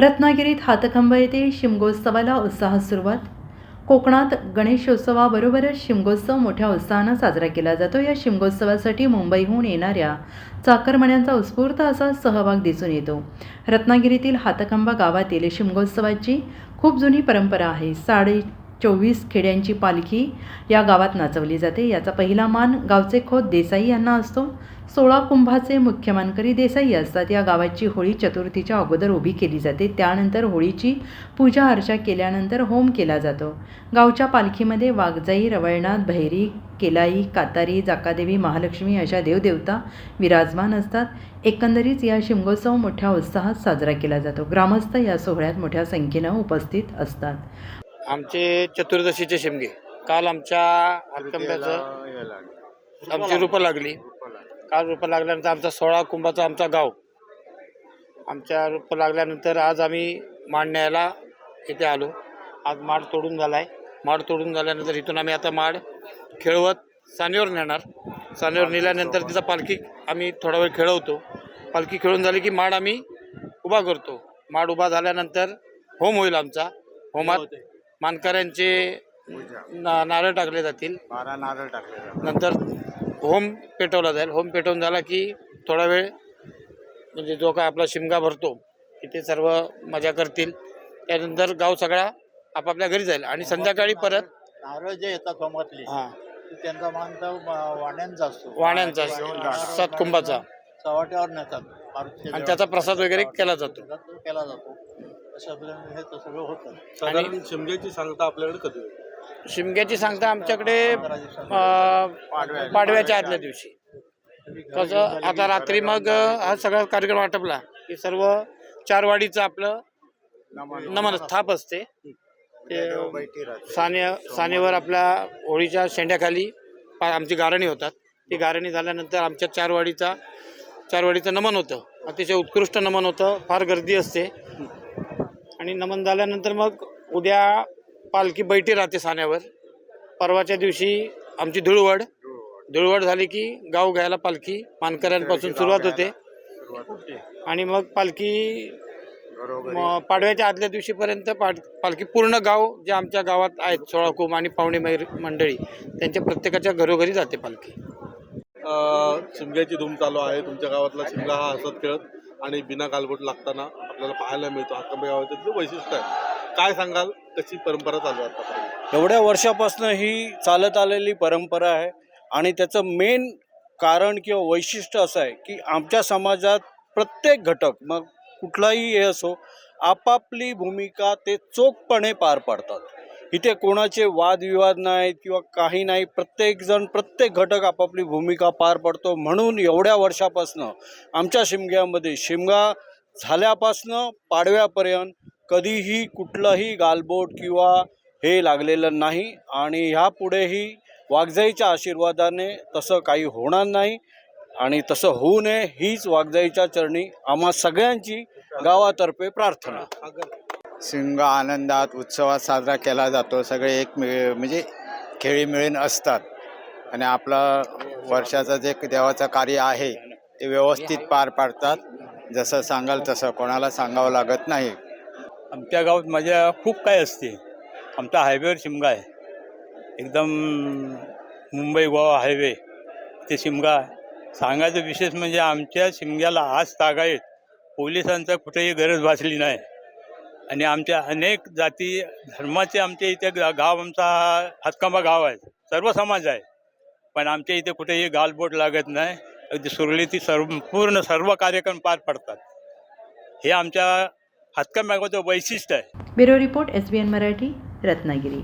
रत्नागिरीत हातखंब येथे शिमगोत्सवाला उत्साहात सुरुवात. कोकणात गणेशोत्सवाबरोबरच शिमगोत्सव मोठ्या उत्साहानं साजरा केला जातो. या शिमगोत्सवासाठी मुंबईहून येणाऱ्या चाकरमान्यांचा उत्स्फूर्त असा सहभाग दिसून येतो. रत्नागिरीतील हातखंबा गावातील शिमगोत्सवाची खूप जुनी परंपरा आहे. साडे चोवीस खेड्यांची पालखी या गावात नाचवली जाते. याचा पहिला मान गावचे खोत देसाई यांना असतो. सोळा कुंभाचे मुख्य मानकरी देसाई असतात. या गावाची होळी चतुर्थीच्या अगोदर उभी केली जाते. त्यानंतर होळीची पूजा अर्चा केल्यानंतर होम केला जातो. गावच्या पालखीमध्ये वाघजाई रवळनाथ भैरी केलाई कातारी जाकादेवी महालक्ष्मी अशा देवदेवता विराजमान असतात. एकंदरीत या शिमगोत्सव मोठ्या उत्साहात साजरा केला जातो. ग्रामस्थ या सोहळ्यात मोठ्या संख्येनं उपस्थित असतात. आमचे चतुर्दशीचे शिमगे. काल आमच्या हातकंब्याचं आमची रूपं लागली. काल रूपं लागल्यानंतर आमचा सोळा कुंभाचा आमचा गाव. आमच्या रूपं लागल्यानंतर आज आम्ही माड न्यायला इथे आलो. आज माड तोडून झाला आहे माड तोडून झाल्यानंतर इथून आम्ही आता माड खेळवत सानेवर नेणार. सानेवर नेल्यानंतर तिचा पालखी आम्ही थोडा वेळ खेळवतो. पालखी खेळून झाली की माड आम्ही उभा करतो. माड उभा झाल्यानंतर होम होईल आमचा. होमात मानकऱ्यांचे ना नारळ टाकले जातील. बारा नारळ टाकले नंतर होम पेटवला जाईल. होम पेटवून झाला की थोडा वेळ म्हणजे जो काय आपला शिमगा भरतो तिथे सर्व मजा करतील. त्यानंतर गाव सगळा आपापल्या घरी जाईल. आणि संध्याकाळी परत नारळ जे येतात होमातले हां. त्यांचा मान तर वाण्यांचा असतो. वाण्यांचा सात कुंभाचा चव्हाट्यावर नेतात. मारुतीच्या आणि त्याचा प्रसाद वगैरे केला जातो. केला जातो. अशा पद्धतीने हे तर सगळं होतं. साधारण शिमग्याची सांगता आपल्याकडे कधी शिमग्याची सांगता आमच्याकडे अं, पाडव्याच्या आदल्या दिवशी. कसं आता रात्री मग हा सगळा कार्यक्रम आटपला की सर्व चार वाडीचं आपलं नमन स्थाप असते. ते साने सानेवर आपल्या होळीच्या शेंड्याखाली पा- आमची गारणी होतात. ती गारणी झाल्यानंतर आमच्या चारवाडीचा चारवाडीचं नमन होतं. अतिशय उत्कृष्ट नमन होतं. फार गर्दी असते. आणि नमन झाल्यानंतर मग उद्या पालखी बैठी राहते साण्यावर परवाच्या दिवशी आमची धुळवड. धुळवड झाली की गाव घ्यायला पालखी. मानकऱ्यांपासून सुरुवात होते. आणि मग पालखी म- पाडव्याच्या आदल्या दिवशीपर्यंत पाड पालखी पूर्ण गाव जे आमच्या गावात आहेत सोळाकुम आणि पाहुणे मैर मंडळी त्यांच्या प्रत्येकाच्या घरोघरी जाते पालखी. शिमग्याची धूम चालू आहे. तुमच्या गावातला शिमगा हा हसत खेळत आणि बिना गालबोट लागताना आपल्याला पाहायला मिळतो. हातकंबे गावाचं तिथलं वैशिष्ट्य आहे. काय सांगाल? कशी परंपरा चालू आहे आता एवढ्या वर्षापासून ही चालत आलेली परंपरा आहे आणि त्याचं मेन कारण किंवा वैशिष्ट्य असं आहे की आमच्या समाजात प्रत्येक घटक मग कुठलाही हे असो आपापली भूमिका ते चोखपणे पार पाडतात. इथे कोणाचे वादविवाद नाहीत किंवा काही नाही प्रत्येकजण प्रत्येक घटक आपापली भूमिका पार पाडतो. म्हणून एवढ्या वर्षापासनं आमच्या शिमग्यामध्ये शिमगा झाल्यापासनं पाडव्यापर्यंत कधीही कुठलंही गालबोट किंवा हे लागलेलं नाही आणि ह्यापुढेही वाघजाईच्या आशीर्वादाने तसं काही होणार नाही आणि तसं होऊ नये हीच वाघजाईच्या चरणी आम्हा सगळ्यांची गावातर्फे प्रार्थना. सिंग आनंदात उत्सवात साजरा केला जातो. सगळे एक मिळ म्हणजे खेळी मिळून असतात. आणि आपला वर्षाचं जे देवाचं कार्य आहे ते व्यवस्थित पार पाडतात. जसं सांगाल तसं कोणाला सांगावं लागत नाही. आमच्या गावात माझ्या खूप काय असते. आमचा हायवेवर शिमगा आहे. एकदम मुंबई गोवा हायवे ते शिमगा. आहे. सांगायचं विशेष म्हणजे आमच्या शिमग्याला आज तागायत. पोलिसांचा कुठेही गरज भासली नाही. आणि आमच्या अनेक जाती धर्माचे आमच्या इथे गाव आमचा हातकांबा गाव आहे. सर्व समाज आहे. पण आमच्या इथे कुठेही गालबोट लागत नाही. अगदी सुरळीती सर्व पूर्ण सर्व कार्यक्रम पार पडतात. हे आमच्या हातकांब्याचं वैशिष्ट्य आहे. Bureau report S B N Marathi Ratnagiri.